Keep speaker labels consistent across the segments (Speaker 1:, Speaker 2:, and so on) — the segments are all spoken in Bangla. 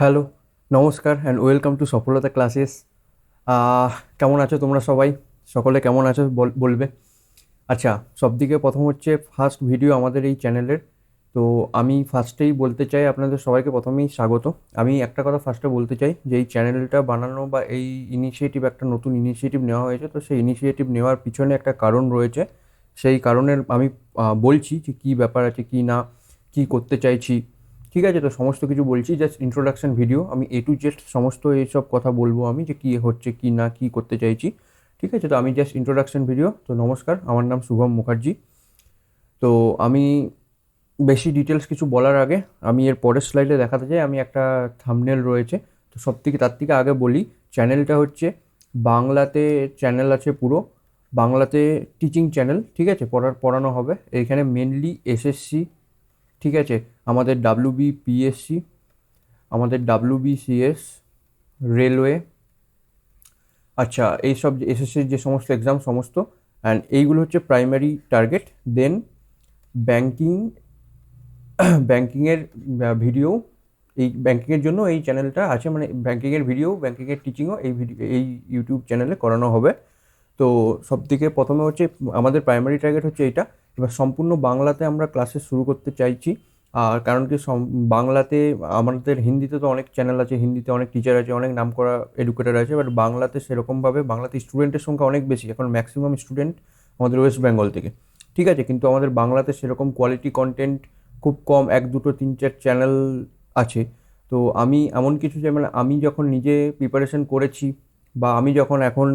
Speaker 1: হ্যালো, নমস্কার and welcome to Saphalata classes কেমন আছো তোমরা সবাই? সকলে কেমন আছো বল- বলবে? আচ্ছা সবদিকে প্রথম হচ্ছে ফার্স্ট ভিডিও আমাদের এই চ্যানেলের তো আমি ফার্স্টেই বলতে চাই, আপনাদের সবাইকে প্রথমেই স্বাগত। আমি একটা কথা ফার্স্টে বলতে চাই, যে এই চ্যানেলটা বানানো বা এই ইনিশিয়েটিভ একটা নতুন ইনিশিয়েটিভ নেওয়া হয়েছে। তো সেই ইনিশিয়েটিভ নেওয়ার পিছনে একটা কারণ রয়েছে। সেই কারণের আমি বলছি যে কী ব্যাপার আছে, কী না, কী করতে চাইছি ঠিক আছে, তো সমস্ত কিছু বলছি জাস্ট ইন্ট্রোডাকশন ভিডিও আমি এ টু জেড সমস্ত এইসব কথা বলব আমি, যে কী হচ্ছে, কী না, কী করতে চাইছি, ঠিক আছে? তো আমি জাস্ট ইন্ট্রোডাকশন ভিডিও তো নমস্কার, আমার নাম শুভম মুখার্জি। তো আমি বেশি ডিটেলস কিছু বলার আগে, আমি এর পরের স্লাইডে দেখাতে চাই, আমি একটা থামনেল রয়েছে, তো সব থেকে, তার থেকে আগে বলি চ্যানেলটা হচ্ছে বাংলাতে চ্যানেল আছে পুরো, বাংলাতে টিচিং চ্যানেল ঠিক আছে? পড়ার, পড়ানো হবে। এখানে মেনলি এসএসসি ঠিক আছে? আমাদের ডাব্লিউ বি পিএসসি আমাদের ডাব্লিউ বি সিএস রেলওয়ে আচ্ছা এইসব এসএসসির যে সমস্ত এক্সাম সমস্ত অ্যান্ড এইগুলো হচ্ছে প্রাইমারি টার্গেট দেন ব্যাংকিং ব্যাংকিংয়ের ভিডিও এই ব্যাংকিংয়ের জন্য এই চ্যানেলটা আছে মানে ব্যাংকিংয়ের ভিডিও ব্যাংকিংয়ের টিচিংও এই ভিডিও এই ইউটিউব চ্যানেলে করানো হবে। তো সব থেকে প্রথমে হচ্ছে, আমাদের প্রাইমারি টার্গেট হচ্ছে এইটা এবার সম্পূর্ণ বাংলাতে আমরা ক্লাসেস শুরু করতে চাইছি। আর কারণ কি বাংলাতে আমাদের হিন্দিতে তো অনেক চ্যানেল আছে, হিন্দিতে অনেক টিচার আছে, অনেক নাম করা এডুকেটার আছে বাট বাংলাতে সেরকমভাবে, বাংলাতে স্টুডেন্টের সংখ্যা অনেক বেশি, এখন ম্যাক্সিমাম স্টুডেন্ট আমাদের ওয়েস্ট বেঙ্গল থেকে। ঠিক আছে, কিন্তু আমাদের বাংলাতে সেরকম কোয়ালিটি কন্টেন্ট খুব কম, এক, দুটো, তিন, চার চ্যানেল আছে। তো আমি এমন কিছু যে মানে আমি যখন নিজে প্রিপারেশন করেছি বা আমি যখন এখন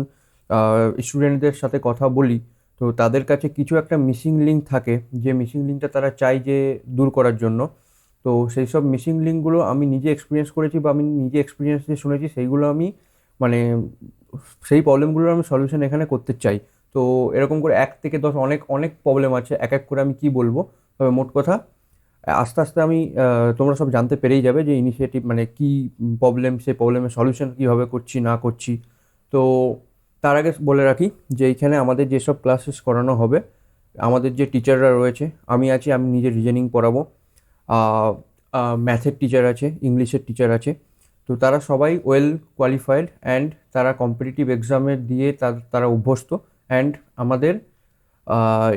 Speaker 1: স্টুডেন্টদের সাথে কথা বলি তো তাদের কাছে কিছু একটা মিসিং লিঙ্ক থাকে, যে মিসিং লিঙ্কটা তারা চাই যে দূর করার জন্য। তো সেই সব মিসিং লিঙ্কগুলো আমি নিজে এক্সপিরিয়েন্স করেছি বা আমি নিজে এক্সপিরিয়েন্স দিয়ে শুনেছি, সেইগুলো আমি মানে সেই প্রবলেমগুলোর আমি সলিউশন এখানে করতে চাই। তো এরকম করে এক থেকে দশ অনেক অনেক প্রবলেম আছে, এক এক করে আমি কি বলব? তবে মোট কথা, আস্তে আস্তে আমি তোমরা সব জানতে পেরেই যাবে যে ইনিশিয়েটিভ মানে কি প্রবলেম সেই প্রবলেমের সলিউশন কীভাবে করছি, না করছি। তো তার আগে বলে রাখি যে এইখানে আমাদের যেসব ক্লাসেস করানো হবে, আমাদের যে টিচাররা রয়েছে, আমি আছি, আমি নিজে রিজনিং পড়াবো। ম্যাথের টিচার আছে ইংলিশের টিচার আছে। তো তারা সবাই ওয়েল কোয়ালিফাইড অ্যান্ড তারা কম্পিটিটিভ এক্সামে দিয়ে তারা অভ্যস্ত অ্যান্ড আমাদের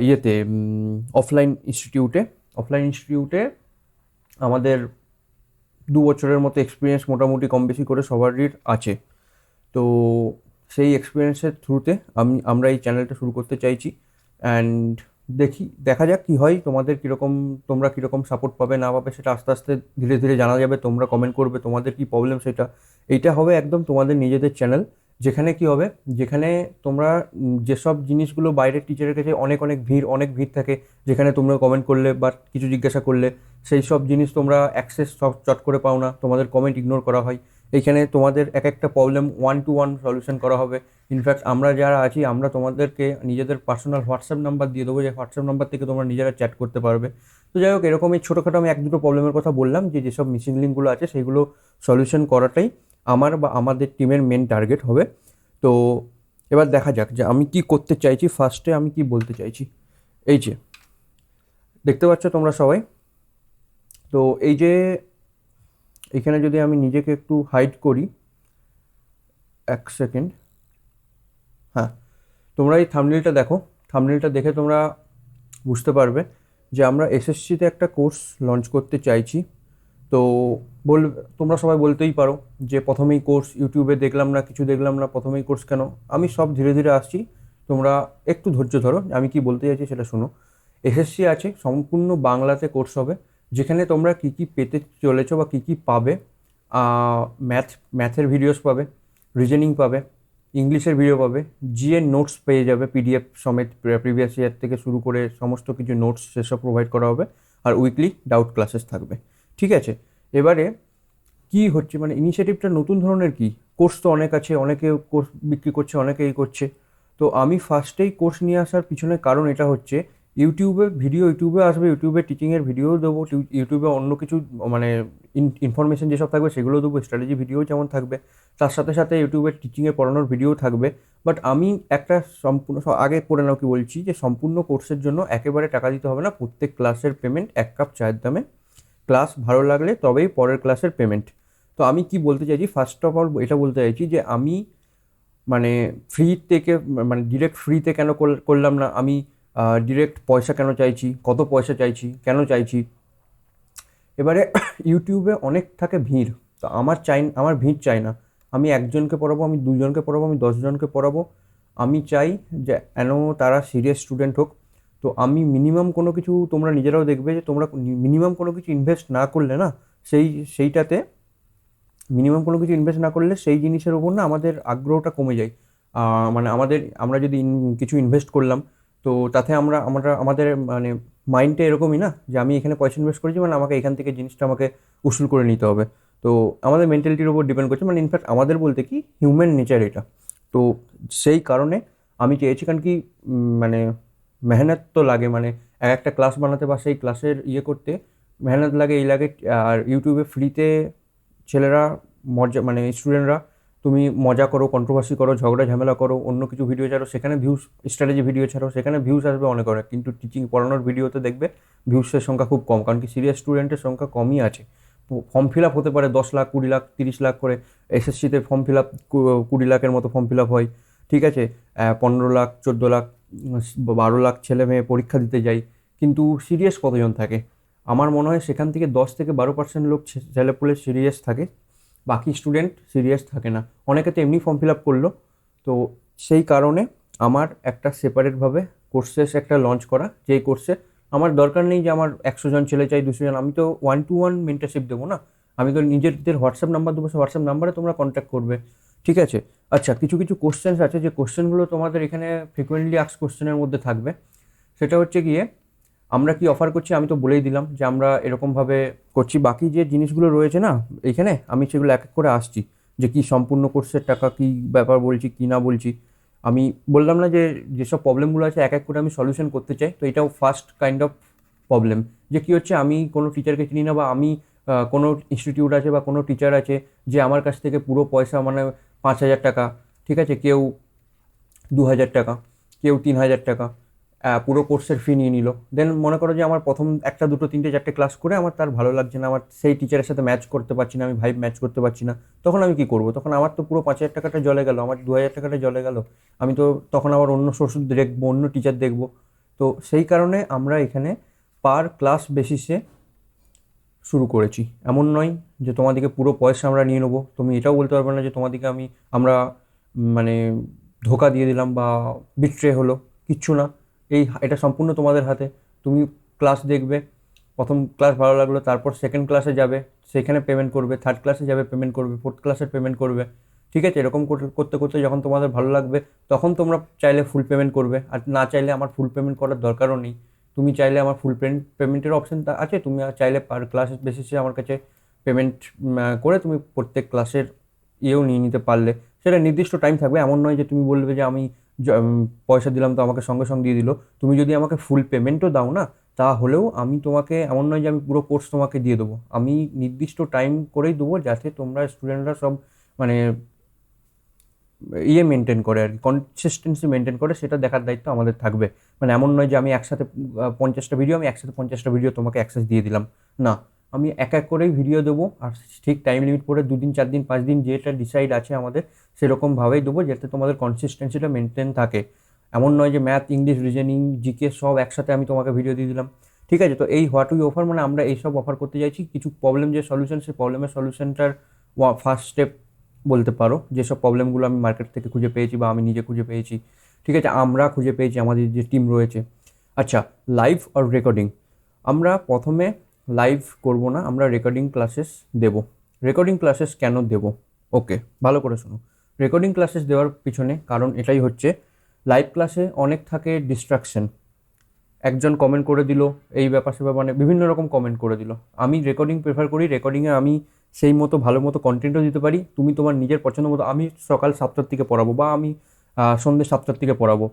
Speaker 1: ইয়েতে অফলাইন ইনস্টিটিউটে অফলাইন ইনস্টিটিউটে আমাদের দু বছরের মতো এক্সপিরিয়েন্স মোটামুটি কম বেশি করে সবারই আছে। তো সেই এক্সপিরিয়েন্সের থ্রুতে আমি, আমরা এই চ্যানেলটা শুরু করতে চাইছি অ্যান্ড দেখি, দেখা যাক কী হয়, তোমাদের কীরকম, তোমরা কীরকম সাপোর্ট পাবে, না পাবে, সেটা আস্তে আস্তে ধীরে ধীরে জানা যাবে, তোমরা কমেন্ট করবে, তোমাদের কী প্রবলেম সেটা। এইটা হবে একদম তোমাদের নিজেদের চ্যানেল যেখানে কি হবে, যেখানে তোমরা যেসব জিনিসগুলো বাইরের টিচারের কাছে অনেক অনেক ভিড় অনেক ভিড় থাকে, যেখানে তোমরা কমেন্ট করলে বা কিছু জিজ্ঞাসা করলে, সেই সব জিনিস তোমরা অ্যাক্সেস সব চট করে পাও না, তোমাদের কমেন্ট ইগনোর করা হয়। এইখানে তোমাদের এক একটা problem one two one solution করা হবে। ইনফ্যাক্ট আমরা যারা আছি, আমরা তোমাদেরকে নিজেদের পার্সোনাল হোয়াটসঅ্যাপ নাম্বার দিয়ে দেবো, যে হোয়াটসঅ্যাপ নাম্বার থেকে তোমরা নিজেরা চ্যাট করতে পারবে। তো যাই হোক, এরকমই ছোটোখাটো আমি এক দুটো প্রবলেমের কথা বললাম, যে যেসব মিসিং লিঙ্কগুলো আছে, সেগুলো সলিউশন করাটাই আমার বা আমাদের টিমের মেন টার্গেট হবে। তো এবার দেখা যাক যে আমি কি করতে চাইছি ফার্স্টে আমি কি বলতে চাইছি। এই যে, দেখতে পাচ্ছ তোমরা সবাই? তো এই যে এখানে যদি আমি নিজেকে একটু হাইড করি, এক সেকেন্ড হ্যাঁ তোমরা এই থামনেলটা দেখো। থামনেলটা দেখে তোমরা বুঝতে পারবে যে আমরা এসএসসিতে একটা কোর্স লঞ্চ করতে চাইছি। তো বল, তোমরা সবাই বলতেই পারো যে প্রথমেই কোর্স ইউটিউবে দেখলাম না, কিছু দেখলাম না, প্রথমেই কোর্স কেন? আমি সব ধীরে ধীরে আসছি। তোমরা একটু ধৈর্য ধরো, আমি কি বলতে চাইছি সেটা শোনো। এসএসসি আছে, সম্পূর্ণ বাংলাতে কোর্স হবে। যেখানে তোমরা কী কী পেতে চলেছো বা কী কী পাবে ম্যাথ ম্যাথের ভিডিওস পাবে রিজনিং পাবে ইংলিশের ভিডিও পাবে জিএর নোটস পেয়ে যাবে পিডিএফ সমেত প্রিভিয়াস ইয়ার থেকে শুরু করে সমস্ত কিছু নোটস সেসব প্রোভাইড করা হবে আর উইকলি ডাউট ক্লাসেস থাকবে। ঠিক আছে? এবারে কি হচ্ছে? মানে ইনিশিয়েটিভটা নতুন ধরনের কি? কোর্স তো অনেক আছে, অনেকে কোর্স বিক্রি করছে, অনেকে এই করছে। তো আমি ফার্স্টেই কোর্স নিয়ে আসার পিছনে কারণ এটা হচ্ছে ইউটিউবে ভিডিও, ইউটিউবে আসবে, ইউটিউবে টিচিংয়ের ভিডিও দেবো ইউটিউবে অন্য কিছু মানে ইনফরমেশন যেসব থাকবে সেগুলো দেবো স্ট্র্যাটেজি ভিডিও যেমন থাকবে। তার সাথে সাথে ইউটিউবে টিচিংয়ে পড়ানোর ভিডিও থাকবে। বাট আমি একটা সম্পূর্ণ আগে পড়ে নাও কি বলছি, যে সম্পূর্ণ কোর্সের জন্য একেবারে টাকা দিতে হবে না, প্রত্যেক ক্লাসের পেমেন্ট এক কাপ চায়ের দামে। ক্লাস ভালো লাগলে তবেই পরের ক্লাসের পেমেন্ট তো আমি কি বলতে চাইছি ফার্স্ট অফ অল এটা বলতে চাইছি যে আমি মানে ফ্রি থেকে মানে ডিরেক্ট ফ্রিতে কেন করলাম না, আমি ডিরেক্ট পয়সা কেন চাইছি? কত পয়সা চাইছি? কেন চাইছি? এবারে ইউটিউবে অনেক থাকে ভিড়। তো আমার চাই, আমার ভিড় চাই না। আমি একজনকে পড়াবো, আমি দুজনকে পড়াবো, আমি দশজনকে পড়াবো। আমি চাই যে যেন তারা সিরিয়াস স্টুডেন্ট হোক। তো আমি মিনিমাম কোনো কিছু তোমরা নিজেরাও দেখবে যে তোমরা মিনিমাম কোনো কিছু ইনভেস্ট না করলে না, সেই, সেইটাতে মিনিমাম কোনো কিছু ইনভেস্ট না করলে সেই জিনিসের উপর না আমাদের আগ্রহটা কমে যায়। মানে আমাদের, আমরা যদি কিছু ইনভেস্ট করলাম তো তাতে আমরা আমরা, আমাদের মানে মাইন্ডটা এরকমই না যে আমি এখানে পয়সা ইনভেস্ট করেছি মানে আমাকে এখান থেকে জিনিসটা আমাকে উসুল করে নিতে হবে। তো আমাদের মেন্টালিটির উপর ডিপেন্ড করছে মানে ইনফ্যাক্ট আমাদের বলতে কি হিউম্যান নেচার এটা। তো সেই কারণে আমি চেয়েছি কারণ কি মানে মেহনত তো লাগে মানে এক একটা ক্লাস বানাতে বা সেই ক্লাসের ইয়ে করতে মেহনত লাগে, এই লাগে, আর ইউটিউবে ফ্রিতে ছেলেরা, মজা মানে স্টুডেন্টরা তুমি মজা করো কন্ট্রোভার্সি করো, ঝগড়া, ঝামেলা করো, অন্য কিছু ভিডিও ছাড়ো, সেখানে ভিউজ স্ট্র্যাটেজি ভিডিও ছাড়ো, সেখানে ভিউজ আসবে অনেক অনেক। কিন্তু টিচিং পড়ানোর ভিডিওতে দেখবে ভিউসের সংখ্যা খুব কম, কারণ কি সিরিয়াস স্টুডেন্টের সংখ্যা কমই আছে। ফর্ম ফিল আপ হতে পারে দশ লাখ, কুড়ি লাখ, তিরিশ লাখ করে। এসএসসিতে ফর্ম ফিল আপ কুড়ি লাখের মতো ফর্ম ফিল আপ হয়, ঠিক আছে? পনেরো লাখ, চোদ্দ লাখ বারো লাখ ছেলে মেয়ে পরীক্ষা দিতে যায় কিন্তু সিরিয়াস কতজন থাকে? আমার মনে হয় সেখান থেকে দশ থেকে বারো পার্সেন্ট লোক ছেলেপুলে সিরিয়াস থাকে। বাকি স্টুডেন্ট সিরিয়াস থাকে না। অনেকে তো এমনি ফর্ম ফিল আপ করল। তো সেই কারণে আমার একটা সেপারেটভাবে কোর্সেস একটা লঞ্চ করা। যেই কোর্সে আমার দরকার নেই যে আমার একশো জন ছেলে চাই, দুশো জন। আমি তো ওয়ান টু ওয়ান মেন্টারশিপ দেবো না। আমি তো নিজেদের হোয়াটসঅ্যাপ নাম্বার দেবো, সেই হোয়াটসঅ্যাপ নাম্বারে তোমরা কন্ট্যাক্ট করবে। ঠিক আছে? আচ্ছা কিছু কিছু কোশ্চেন্স আছে। যে কোশ্চেনগুলো তোমাদের এখানে ফ্রিকোয়েন্টলি আক্স কোশ্চেনের মধ্যে থাকবে। সেটা হচ্ছে গিয়ে আমরা কি অফার করছি? আমি তো বলেই দিলাম যে আমরা এরকমভাবে করছি। বাকি যে জিনিসগুলো রয়েছে না, এখানে আমি সেগুলো এক এক করে আসছি। যে কি সম্পূর্ণ কোর্সের টাকা, কি ব্যাপার বলছি, কি না বলছি। আমি বললাম না যে যেসব প্রবলেমগুলো আছে, এক এক করে আমি সলিউশন করতে চাই। তো এটাও ফার্স্ট কাইন্ড অফ প্রবলেম যে কী হচ্ছে, আমি কোনো টিচারকে চিনি না বা আমি কোনো ইনস্টিটিউট আছে বা কোনো টিচার আছে যে আমার কাছ থেকে পুরো পয়সা মানে পাঁচ হাজার টাকা, ঠিক আছে, কেউ দু হাজার টাকা, কেউ তিন হাজার টাকা পুরো কোর্সের ফি নিয়ে নিল। দেন মনে করো যে আমার প্রথম একটা, দুটো, তিনটে, চারটে ক্লাস করে আমার তার ভালো লাগছে না, আমার সেই টিচারের সাথে ম্যাচ করতে পারছি না, আমি ভাইব ম্যাচ করতে পারছি না। তখন আমি কি করব? তখন আমার তো পুরো পাঁচ হাজার টাকাটা জলে গেল, আমার দু হাজার টাকাটা জলে গেল। আমি তো তখন আবার অন্য সোর্স দেখব, অন্য টিচার দেখব। তো সেই কারণে আমরা এখানে পার ক্লাস বেসিসে শুরু করেছি। এমন নয় যে তোমাদেরকে পুরো পয়সা আমরা নিয়ে নেব। তুমি এটাও বলতে পারবে না যে তোমাদেরকে আমি, আমরা মানে ধোকা দিয়ে দিলাম বা বিট্রে হলো। কিচ্ছু না। এই এটা সম্পূর্ণ তোমাদের হাতে। তুমি ক্লাস দেখবে, প্রথম ক্লাস ভালো লাগল, তারপর সেকেন্ড ক্লাসে যাবে, সেখানে পেমেন্ট করবে থার্ড ক্লাসে যাবে পেমেন্ট করবে ফোর্থ ক্লাসে পেমেন্ট করবে। ঠিক আছে, এরকম করতে- করতে যখন তোমাদের ভালো লাগবে, তখন তোমরা চাইলে ফুল পেমেন্ট করবে। আর না চাইলে আমার ফুল পেমেন্ট করার দরকারও নেই। তুমি চাইলে আমার ফুল পেমেন্ট পেমেন্টের অপশন আছে, তুমি চাইলে পার ক্লাস বেসিসে আমার কাছে পেমেন্ট করে তুমি প্রত্যেক ক্লাসের ইয়েও নিয়ে নিতে পারলে। সেটা নির্দিষ্ট টাইম থাকবে, এমন নয় যে তুমি বলবে যে আমি পয়সা দিলাম তো আমাকে সঙ্গে সঙ্গে দিয়ে দিল। তুমি যদি আমাকে ফুল পেমেন্টও দাও না, তাহলেও আমি তোমাকে এমন নয় যে আমি পুরো কোর্স তোমাকে দিয়ে দেবো। আমি নির্দিষ্ট টাইম করেই দেবো যাতে তোমরা স্টুডেন্টরা সব মানে ইয়ে মেনটেন করে আর কি কনসিস্টেন্সি মেনটেন করে, সেটা দেখার দায়িত্ব আমাদের থাকবে। মানে এমন নয় যে আমি একসাথে পঞ্চাশটা ভিডিও আমি একসাথে পঞ্চাশটা ভিডিও তোমাকে অ্যাক্সেস দিয়ে দিলাম। না আমি এক এক করেই ভিডিও দেবো আর ঠিক টাইম লিমিট করে দুদিন চার দিন পাঁচ দিন যেটা ডিসাইড আছে আমাদের সেরকমভাবেই দেবো যাতে তোমাদের কনসিস্টেন্সিটা মেনটেন থাকে। এমন নয় যে ম্যাথ ইংলিশ রিজনিং জিকে সব একসাথে আমি তোমাকে ভিডিও দিয়ে দিলাম। ঠিক আছে, তো এই হোয়াট উই অফার মানে আমরা এইসব অফার করতে চাইছি। কিছু প্রবলেম যে সলিউশন সেই প্রবলেমের সলিউশনটার ফার্স্ট স্টেপ বলতে পারো। যেসব প্রবলেমগুলো আমি মার্কেট থেকে খুঁজে পেয়েছি বা আমি নিজে খুঁজে পেয়েছি। ঠিক আছে, আমরা খুঁজে পেয়েছি, আমাদের যে টিম রয়েছে। আচ্ছা লাইভ আর রেকর্ডিং আমরা প্রথমে লাইভ করব না, আমরা রেকর্ডিং ক্লাসেস দেব। রেকর্ডিং ক্লাসেস কেন দেব? ওকে ভালো করে শোনো। রেকর্ডিং ক্লাসেস দেওয়ার পিছনে কারণ এটাই হচ্ছে লাইভ ক্লাসে অনেক থাকে ডিস্ট্রাকশন একজন কমেন্ট করে দিল, এই ব্যাপার সেবা মানে বিভিন্ন রকম কমেন্ট করে দিল। আমি রেকর্ডিং প্রেফার করি রেকর্ডিংয়ে আমি সেই মতো, ভালো মতো কন্টেন্টও দিতে পারি। তুমি তোমার নিজের পছন্দ মতো, আমি সকাল সাতটার থেকে পড়াবো বা আমি সন্ধ্যে সাতটার থেকে পড়াবো।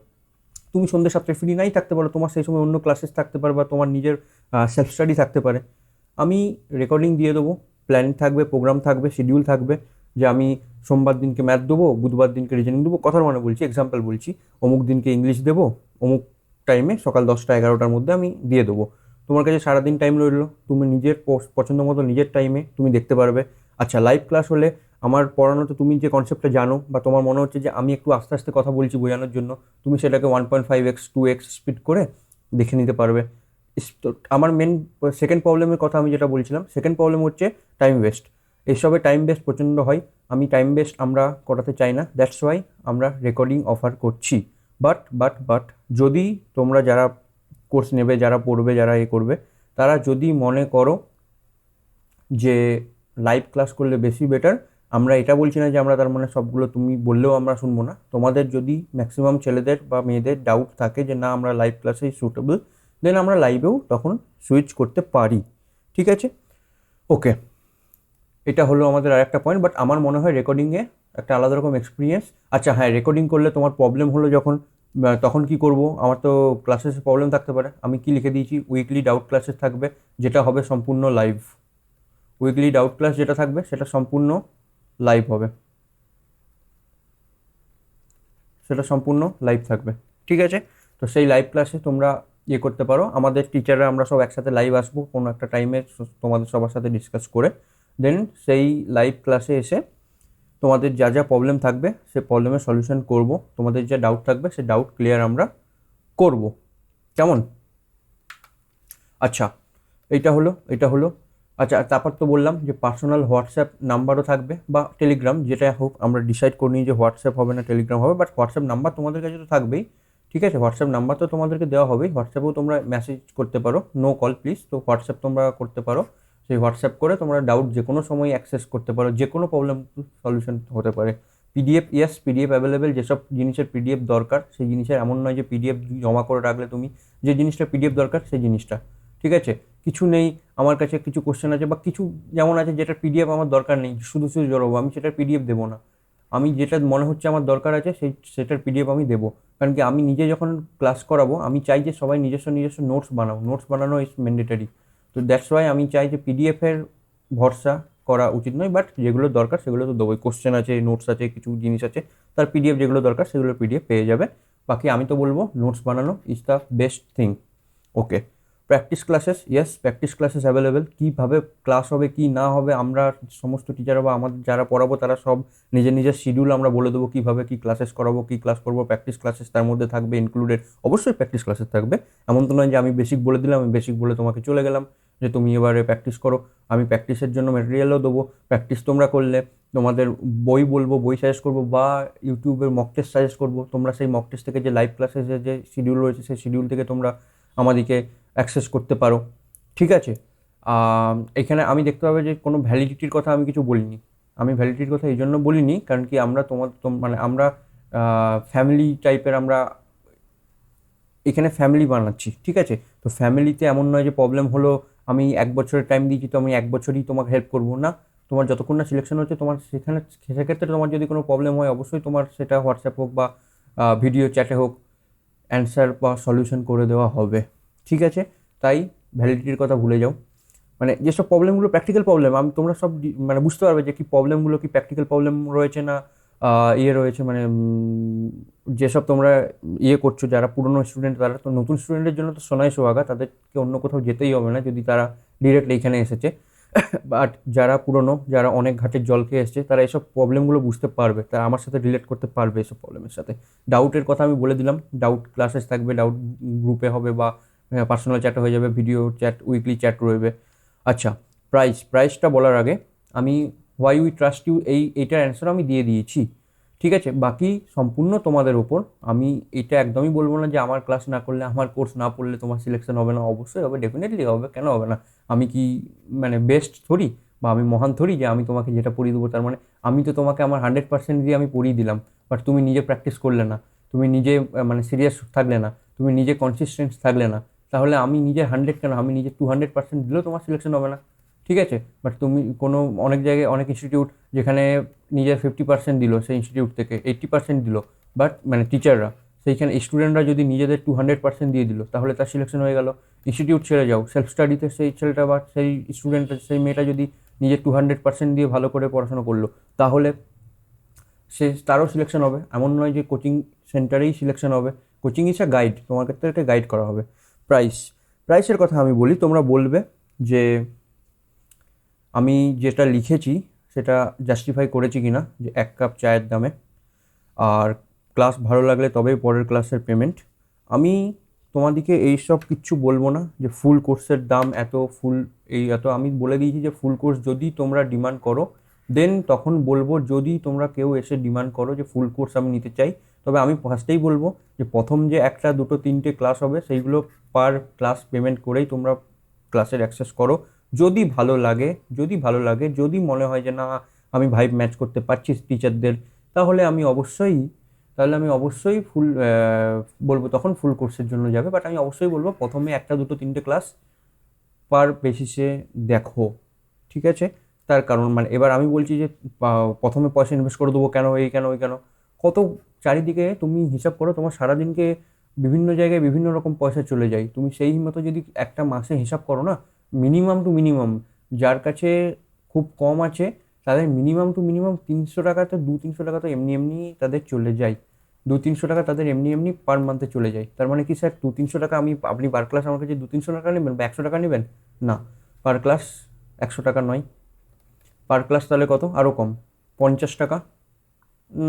Speaker 1: তুমি সন্ধ্যে সাতটায় ফ্রি নাই থাকতে পারো, তোমার সেই সময় অন্য ক্লাসেস থাকতে পারে বা তোমার নিজের সেলফ স্টাডি থাকতে পারে। আমি রেকর্ডিং দিয়ে দেবো প্ল্যান থাকবে প্রোগ্রাম থাকবে শিডিউল থাকবে, যে আমি সোমবার দিনকে ম্যাথ দেবো, বুধবার দিনকে রিজনিং দেবো, কথার মানে বলছি এক্সাম্পল বলছি, অমুক দিনকে ইংলিশ দেবো, অমুক টাইমে সকাল দশটা এগারোটার মধ্যে আমি দিয়ে দেবো। তোমার কাছে সারাদিন টাইম রইল, তুমি নিজের পছ- পছন্দ মতো নিজের টাইমে তুমি দেখতে পারবে। আচ্ছা লাইভ ক্লাস হলে আমার পড়ানোতে তুমি যে কনসেপ্টটা জানো বা তোমার মনে হচ্ছে যে আমি একটু আস্তে আস্তে কথা বলছি বোঝানোর জন্য, তুমি সেটাকে one point five x two x speed করে দেখে নিতে পারবে। আমার মেন সেকেন্ড প্রবলেমের কথা আমি যেটা বলছিলাম সেকেন্ড প্রবলেম হচ্ছে টাইম ওয়েস্ট এইসবে টাইম ওয়েস্ট প্রচণ্ড হয়, আমি টাইম ওয়েস্ট আমরা করাতে চাই না দ্যাটস ওয়াই আমরা রেকর্ডিং অফার করছি। বাট বাট বাট যদি তোমরা যারা কোর্স নেবে, যারা পড়বে, যারা এ করবে, তারা যদি মনে করো যে লাইভ ক্লাস করলে বেশি বেটার আমরা এটা বলছি না যে আমরা তার মানে সবগুলো তুমি বললেও আমরা শুনব না। তোমাদের যদি ম্যাক্সিমাম ছেলেদের বা মেয়েদের ডাউট থাকে যে না, আমরা লাইভ ক্লাসেই সুটেবল দেন আমরা লাইভেও তখন সুইচ করতে পারি। ঠিক আছে? ওকে এটা হলো আমাদের আর একটা পয়েন্ট বাট আমার মনে হয় রেকর্ডিংয়ে একটা আলাদা রকম এক্সপিরিয়েন্স আচ্ছা হ্যাঁ রেকর্ডিং করলে তোমার প্রবলেম হলো যখন তখন কি করব? আমার তো ক্লাসেসে প্রবলেম থাকতে পারে। আমি কি লিখে দিয়েছি? উইকলি ডাউট ক্লাসেস থাকবে, যেটা হবে সম্পূর্ণ লাইভ উইকলি ডাউট ক্লাস যেটা থাকবে, সেটা সম্পূর্ণ লাইভ হবে। সেটা সম্পূর্ণ লাইভ থাকবে। ঠিক আছে? তো সেই লাইভ ক্লাসে তোমরা ইয়ে করতে পারো। আমাদের টিচাররা আমরা সব একসাথে লাইভ আসব কোনো একটা টাইমে তোমাদের সবার সাথে ডিসকাস করে। দেন সেই লাইভ ক্লাসে এসে তোমাদের যা যা প্রবলেম থাকবে, সে প্রবলেমের সলিউশন করব। তোমাদের যা ডাউট থাকবে, সে ডাউট ক্লিয়ার আমরা করব। কেমন? আচ্ছা এইটা হলো, এটা হলো আচ্ছা তারপর তো বললাম যে পার্সোনাল হোয়াটসঅ্যাপ নাম্বারও থাকবে বা টেলিগ্রাম যেটা হোক, আমরা ডিসাইড করিনি যে হোয়াটসঅ্যাপ হবে না টেলিগ্রাম হবে বাট হোয়াটসঅ্যাপ নাম্বার তোমাদের কাছে তো থাকবেই। ঠিক আছে হোয়াটসঅ্যাপ নাম্বার তো তোমাদেরকে দেওয়া হবেই। হোয়াটসঅ্যাপেও তোমরা মেসেজ করতে পারো। নো কল প্লিজ তো হোয়াটসঅ্যাপ তোমরা করতে পারো। সেই হোয়াটসঅ্যাপ করে তোমরা ডাউট যে কোনো সময় অ্যাক্সেস করতে পারো। যে কোনো প্রবলেম সলিউশন হতে পারে। পিডিএফ ইয়েস পিডিএফ অ্যাভেলেবেল যেসব জিনিসের পিডিএফ দরকার, সেই জিনিসের এমন নয় যে পিডিএফ জমা করে রাখলে তুমি, যে জিনিসটা পিডিএফ দরকার, সেই জিনিসটা। ঠিক আছে? কিছু নেই, আমার কাছে কিছু কোশ্চেন আছে বা কিছু যেমন আছে যেটা পিডিএফ আমার দরকার নেই, শুধু শুধু জড়াবো, আমি সেটার পিডিএফ দেবো না। আমি যেটা মনে হচ্ছে আমার দরকার আছে, সেই, সেটার পিডিএফ আমি দেবো। কারণ কি, আমি নিজে যখন ক্লাস করাবো, আমি চাই যে সবাই নিজস্ব নিজস্ব নোটস বানাও। নোটস বানানো ইজ ম্যান্ডেটারি তো দ্যাটস ওয়াই আমি চাই যে পিডিএফের ভরসা করা উচিত নয় বাট যেগুলো দরকার সেগুলো তো দেবোই। কোশ্চেন আছে নোটস আছে, কিছু জিনিস আছে, তার পিডিএফ যেগুলো দরকার সেগুলো পিডিএফ পেয়ে যাবে। বাকি আমি তো বলব নোটস বানানো is the best thing okay practice classes yes practice classes available কীভাবে ক্লাস হবে, কি না হবে, আমরা সমস্ত টিচার বা আমাদের যারা পড়াবো, তারা সব নিজের নিজের শিডিউল আমরা বলে দেবো কীভাবে কী ক্লাসেস করাবো, কী ক্লাস করব প্র্যাকটিস ক্লাসেস তার মধ্যে থাকবে ইনক্লুডেড অবশ্যই প্র্যাকটিস ক্লাসেস থাকবে। এমন তো নয় যে আমি বেসিক বলে দিলাম, আমি বেসিক বলে তোমাকে চলে গেলাম, যে তুমি এবারে প্র্যাকটিস করো। আমি প্র্যাকটিসের জন্য মেটেরিয়ালও দেবো। প্র্যাকটিস তোমরা করলে তোমাদের বই বলব, বই সাজেস্ট করব বা ইউটিউবের মক টেস্ট সাজেস্ট করব। তোমরা সেই মক টেস্ট থেকে যে লাইভ ক্লাসেসের যে শিডিউল রয়েছে, সেই শিডিউল থেকে তোমরা আমাদেরকে অ্যাক্সেস করতে পারো। ঠিক আছে? এখানে আমি দেখতে পাবে যে কোনো ভ্যালিডিটির কথা আমি কিছু বলিনি। আমি ভ্যালিডিটির কথা এই জন্য বলিনি, কারণ কি আমরা তোমার, তোম- মানে আমরা ফ্যামিলি টাইপের আমরা এখানে ফ্যামিলি বানাচ্ছি, ঠিক আছে? তো ফ্যামিলিতে এমন নয় যে প্রবলেম হলো, আমি এক বছরের টাইম দিয়েছি, তো আমি এক বছরই তোমাকে হেল্প করব, না। তোমার যতক্ষণ না সিলেকশন হচ্ছে, তোমার সেখানে, সেক্ষেত্রে তোমার যদি কোনো প্রবলেম হয়, অবশ্যই তোমার সেটা হোয়াটসঅ্যাপ হোক বা ভিডিও চ্যাটে হোক অ্যান্সার বা সলিউশন করে দেওয়া হবে। ঠিক আছে? তাই ভ্যালিডিটির কথা ভুলে যাও। মানে যেসব প্রবলেমগুলো প্র্যাকটিক্যাল প্রবলেম আমি তোমরা সব মানে বুঝতে পারবে যে কি প্রবলেমগুলো কি প্র্যাকটিক্যাল প্রবলেম রয়েছে না ইয়ে রয়েছে। মানে যেসব তোমরা ইয়ে করছ, যারা পুরনো স্টুডেন্ট তারা তো নতুন স্টুডেন্টের জন্য তো সোনাই সোহাগা, তাদেরকে অন্য কোথাও যেতেই হবে না যদি তারা ডিরেক্টলি এখানে এসেছে। বাট যারা পুরনো, যারা অনেক ঘাটের জল খেয়ে এসেছে, তারা এসব প্রবলেমগুলো বুঝতে পারবে, তারা আমার সাথে রিলেট করতে পারবে এসব প্রবলেমের সাথে। ডাউটের কথা আমি বলে দিলাম। ডাউট ক্লাসেস থাকবে ডাউট গ্রুপে হবে বা পার্সোনাল চ্যাট হয়ে যাবে ভিডিও চ্যাট উইকলি চ্যাট রয়েবে আচ্ছা প্রাইস প্রাইসটা বলার আগে আমি হোয়াই উই ট্রাস্ট ইউ এই, এইটার অ্যান্সার আমি দিয়ে দিয়েছি, ঠিক আছে? বাকি সম্পূর্ণ তোমাদের ওপর, আমি এটা একদমই বলব না যে আমার ক্লাস না করলে, আমার কোর্স না পড়লে তোমার সিলেকশন হবে না, অবশ্যই হবে ডেফিনেটলি হবে, কেন হবে না? আমি কি মানে বেস্ট থরি? বা আমি মহান থরি যে আমি তোমাকে যেটা পড়িয়ে দেবো, তার মানে আমি তো তোমাকে আমার হান্ড্রেড পার্সেন্ট দিয়ে আমি পড়িয়ে দিলাম বাট তুমি নিজে প্র্যাকটিস করলে না, তুমি নিজে মানে সিরিয়াস থাকলে না, তুমি নিজে কনসিস্টেন্ট থাকলে না তাহলে আমি নিজে হান্ড্রেড কেন? আমি নিজে টু হান্ড্রেড পার্সেন্ট দিলেও তোমার সিলেকশন হবে না। ঠিক আছে? বাট তুমি কোনো, অনেক জায়গায়, অনেক ইনস্টিটিউট যেখানে নিজের ফিফটি পার্সেন্ট দিল, সেই ইনস্টিটিউট থেকে এইট্টি পার্সেন্ট দিল। বাট মানে টিচাররা সেইখানে স্টুডেন্টরা যদি নিজেদের টু হান্ড্রেড পার্সেন্ট দিয়ে দিল, তাহলে তার সিলেকশন হয়ে গেল। ইনস্টিটিউট ছেড়ে যাও। সেলফ স্টাডিতে সেই ছেলেটা বা সেই স্টুডেন্টটা সেই মেয়েটা যদি নিজের টু হান্ড্রেড পার্সেন্ট দিয়ে ভালো করে পড়াশোনা করল, তাহলে সে, তারও সিলেকশন হবে। এমন নয় যে কোচিং সেন্টারেই সিলেকশন হবে। কোচিং ইজ আ গাইড তোমার ক্ষেত্রে গাইড করা হবে। প্রাইস প্রাইসের কথা আমি বলি, তোমরা বলবে যে আমি যেটা লিখেছি সেটা জাস্টিফাই করেছি কি না যে এক কাপ চায়ের দামে। আর ক্লাস ভালো লাগলে তবেই পরের ক্লাসের পেমেন্ট আমি তোমাদিকে এইসব কিচ্ছু বলব না, যে ফুল কোর্সের দাম এত ফুল এই এত। আমি বলে দিয়েছি যে ফুল কোর্স যদি তোমরা ডিমান্ড করো দেন তখন বলব যদি তোমরা কেউ এসে ডিমান্ড করো যে ফুল কোর্স আমি নিতে চাই তবে আমি ফার্স্টেই বলব যে প্রথম যে একটা, দুটো, তিনটে ক্লাস হবে, সেইগুলো পার ক্লাস পেমেন্ট করেই তোমরা ক্লাসের অ্যাক্সেস করো। যদি ভালো লাগে, যদি ভালো লাগে, যদি মনে হয় যে না, আমি ভাইব ম্যাচ করতে পারছি টিচারদের, তাহলে আমি অবশ্যই, তাহলে আমি অবশ্যই ফুল বলব তখন ফুল কোর্সের জন্য যাবে বাট আমি অবশ্যই বলব প্রথমে একটা, দুটো, তিনটে ক্লাস পার বেসিসে দেখো, ঠিক আছে? তার কারণ মানে এবার আমি বলছি যে প্রথমে পয়সা ইনভেস্ট করে দেবো কেন, এই কেন, ওই কেন, কত চারিদিকে তুমি হিসাব করো, তোমার সারাদিনকে বিভিন্ন জায়গায় বিভিন্ন রকম পয়সা চলে যায়। তুমি সেই মতো যদি একটা মাসে হিসাব করো না মিনিমাম টু মিনিমাম যার কাছে খুব কম আছে, তাদের মিনিমাম টু মিনিমাম তিনশো টাকা তো দু তিনশো টাকা তো এমনি এমনি তাদের চলে যায়। দু তিনশো টাকা তাদের এমনি এমনি পার মান্থে চলে যায়। তার মানে কি স্যার দু তিনশো টাকা আমি, আপনি পার ক্লাস আমার কাছে দু তিনশো টাকা নেবেন বা একশো টাকা নেবেন? না। পার ক্লাস একশো টাকা নয়। পার ক্লাস তাহলে কত? আরও কম। পঞ্চাশ টাকা?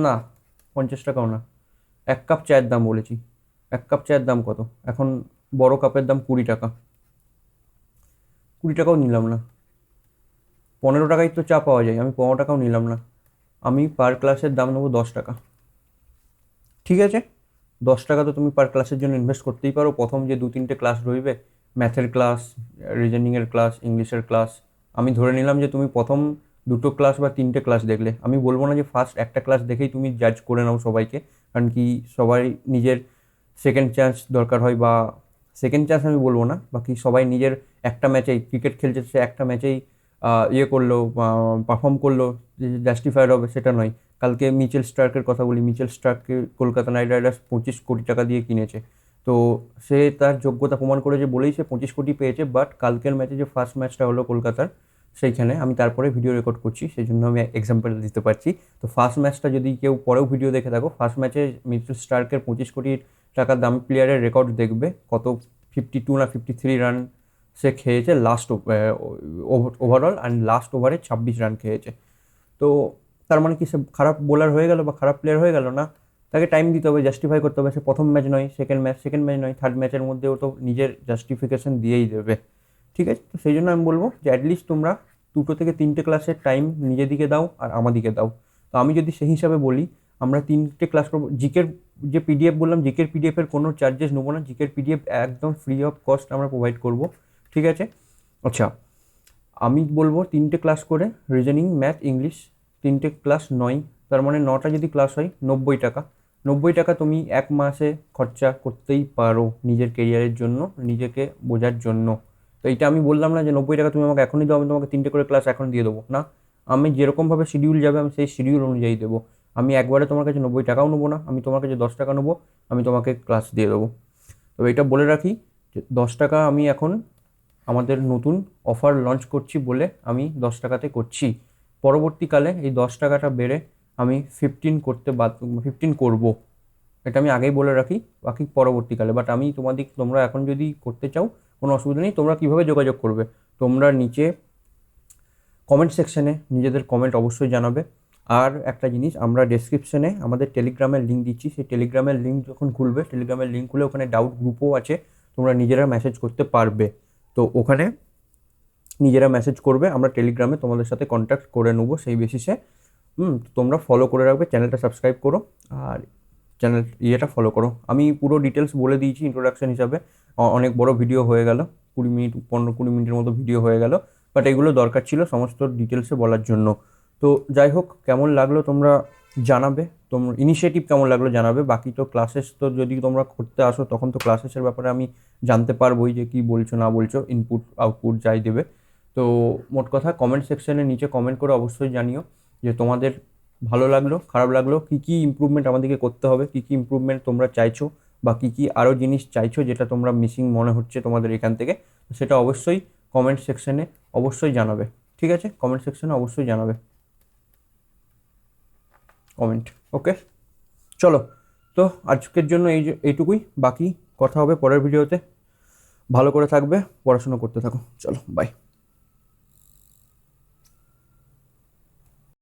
Speaker 1: না। পঞ্চাশ টাকাও না। এক কাপ চায়ের দাম বলেছি। এক কাপ চায়ের দাম কত? এখন বড় কাপের দাম কুড়ি টাকা। কুড়ি টাকাও নিলাম না। পনেরো টাকায় তো চা পাওয়া যায়। আমি পনেরো টাকাও নিলাম না। আমি পার ক্লাসের দাম নেব দশ টাকা। ঠিক আছে? দশ টাকা তো তুমি পার ক্লাসের জন্য ইনভেস্ট করতেই পারো। প্রথম যে দু তিনটে ক্লাস রইবে ম্যাথের ক্লাস রিজনিংয়ের ক্লাস ইংলিশের ক্লাস আমি ধরে নিলাম যে তুমি প্রথম দুটো ক্লাস বা তিনটে ক্লাস দেখলে। আমি বলব না যে ফার্স্ট একটা ক্লাস দেখেই তুমি জাজ করে নাও সবাইকে, কারণ কি সবাই নিজের সেকেন্ড চান্স দরকার হয় বা সেকেন্ড চান্স আমি বলব না, বাকি সবাই নিজের একটা ম্যাচেই ক্রিকেট খেলছে, সে একটা ম্যাচেই ইয়ে করল পারফর্ম করল জাস্টিফাইড হবে সেটা নয়। কালকে মিচেল স্টার্কের কথা বলি মিচেল স্টার্ককে কলকাতা নাইট রাইডার্স পঁচিশ কোটি টাকা দিয়ে কিনেছে। তো সে তার যোগ্যতা প্রমাণ করেছে বলেই সে পঁচিশ কোটি পেয়েছে বাট কালকের ম্যাচে যে ফার্স্ট ম্যাচটা হলো কলকাতার সেইখানে আমি তারপরে ভিডিও রেকর্ড করছি সেই জন্য আমি এক্সাম্পল দিতে পারছি। তো ফার্স্ট ম্যাচটা যদি কেউ পরেও ভিডিও দেখে থাকো ফার্স্ট ম্যাচে মিচেল স্টার্কের পঁচিশ কোটি টাকার দাম প্লেয়ারের রেকর্ড দেখবে, কত ফিফটি টু না ফিফটি থ্রি রান সে খেয়েছে লাস্ট ওভারঅল অ্যান্ড লাস্ট ওভারে ছাব্বিশ রান খেয়েছে। তো তার মানে কি সে খারাপ বোলার হয়ে গেল বা খারাপ প্লেয়ার হয়ে গেল না? তাকে টাইম দিতে হবে জাস্টিফাই করতে হবে। সে প্রথম ম্যাচ নয় সেকেন্ড ম্যাচ সেকেন্ড ম্যাচ নয় থার্ড ম্যাচের মধ্যেও তো নিজের জাস্টিফিকেশন দিয়েই দেবে। ঠিক আছে? সেই জন্য আমি বলব যে অ্যাটলিস্ট তোমরা দুটো থেকে তিনটে ক্লাসের টাইম নিজের দিকে দাও আর আমাদিকে দাও। তো আমি যদি সেই হিসাবে বলি, আমরা তিনটে ক্লাস করব। জিকের যে পিডিএফ বললাম, জিকের পিডিএফের কোনো চার্জেস নেব না। জিকের পিডিএফ একদম ফ্রি অফ কস্ট আমরা প্রোভাইড করব। ঠিক আছে? আচ্ছা আমি বলব তিনটে ক্লাস করে রিজনিং ম্যাথ ইংলিশ তিনটে ক্লাস নয়। তার মানে নটা যদি ক্লাস হয়, নব্বই টাকা। নব্বই টাকা তুমি এক মাসে খরচা করতেই পারো নিজের কেরিয়ারের জন্য, নিজেকে বোঝার জন্য। তো এইটা আমি বললাম না যে নব্বই টাকা তুমি আমাকে এখনই দাও, আমি তোমাকে তিনটে করে ক্লাস এখন দিয়ে দেবো। না, আমি যেরকমভাবে শিডিউল যাবে, আমি সেই শিডিউল অনুযায়ী দেবো। আমি একবারে তোমার কাছে নব্বই টাকাও নেব না, আমি তোমার কাছে দশ টাকা নেব, আমি তোমাকে ক্লাস দিয়ে দেবো। তো এটা বলে রাখি যে দশ টাকা আমি এখন আমাদের নতুন অফার লঞ্চ করছি বলে আমি দশ টাকাতে করছি। পরবর্তীকালে এই দশ টাকাটা বেড়ে আমি ফিফটিন করতে বাধ্য ফিফটিন করব। এটা আমি আগেই বলে রাখি, বাকি পরবর্তীকালে। বাট আমি তোমাদের, তোমরা এখন যদি করতে চাও কোনো অসুবিধা নেই। তোমরা কীভাবে যোগাযোগ করবে? তোমরা নিচে কমেন্ট সেকশনে নিজেদের কমেন্ট অবশ্যই জানাবে। আর একটা জিনিস, আমরা ডেসক্রিপশনে আমাদের টেলিগ্রামের লিঙ্ক দিচ্ছি। সেই টেলিগ্রামের লিঙ্ক যখন খুলবে টেলিগ্রামের লিঙ্ক খুলে ওখানে ডাউট গ্রুপও আছে। তোমরা নিজেরা মেসেজ করতে পারবে। তো ওখানে নিজেরা মেসেজ করবে। আমরা টেলিগ্রামে তোমাদের সাথে কন্ট্যাক্ট করে নেব সেই বেসিসে হুম তোমরা ফলো করে রাখবে চ্যানেলটা সাবস্ক্রাইব করো। আর চ্যানেল ইয়েটা ফলো করো। আমি পুরো ডিটেলস বলে দিয়েছি ইন্ট্রোডাকশন হিসাবে। অনেক বড় ভিডিও হয়ে গেল। কুড়ি মিনিট, পনেরো কুড়ি মিনিটের মতো ভিডিও হয়ে গেল। বাট এগুলো দরকার ছিল সমস্ত ডিটেলসে বলার জন্য। তো যাই হোক, কেমন লাগল তোমরা জানাবে? তোমরা ইনিশিয়েটিভ কেমন লাগল জানাবে? বাকি তো ক্লাসেস তো যদি তোমরা করতে আসো, তখন তো ক্লাসেসের ব্যাপারে আমি জানতে পারবোই যে কী বলছো, না বলছো ইনপুট আউটপুট যাই দেবে। তো মোট কথা কমেন্ট সেকশনে নিচে কমেন্ট করে অবশ্যই জানিও যে তোমাদের ভালো লাগল, খারাপ লাগল, কী কী ইমপ্রুভমেন্ট আমাদেরকে করতে হবে, কী কী ইমপ্রুভমেন্ট তোমরা চাইছো। বা কী কী আরও জিনিস চাইছো যেটা তোমরা মিসিং মনে হচ্ছে তোমাদের এখান থেকে, সেটা অবশ্যই কমেন্ট সেকশনে অবশ্যই জানাবে। ঠিক আছে? কমেন্ট সেকশনে অবশ্যই জানাবে। কমেন্ট ওকে চলো, তো আজকের জন্য এই এইটুকুই। বাকি কথা হবে পরের ভিডিওতে। ভালো করে থাকবে, পড়াশোনা করতে থাকো। চলো বাই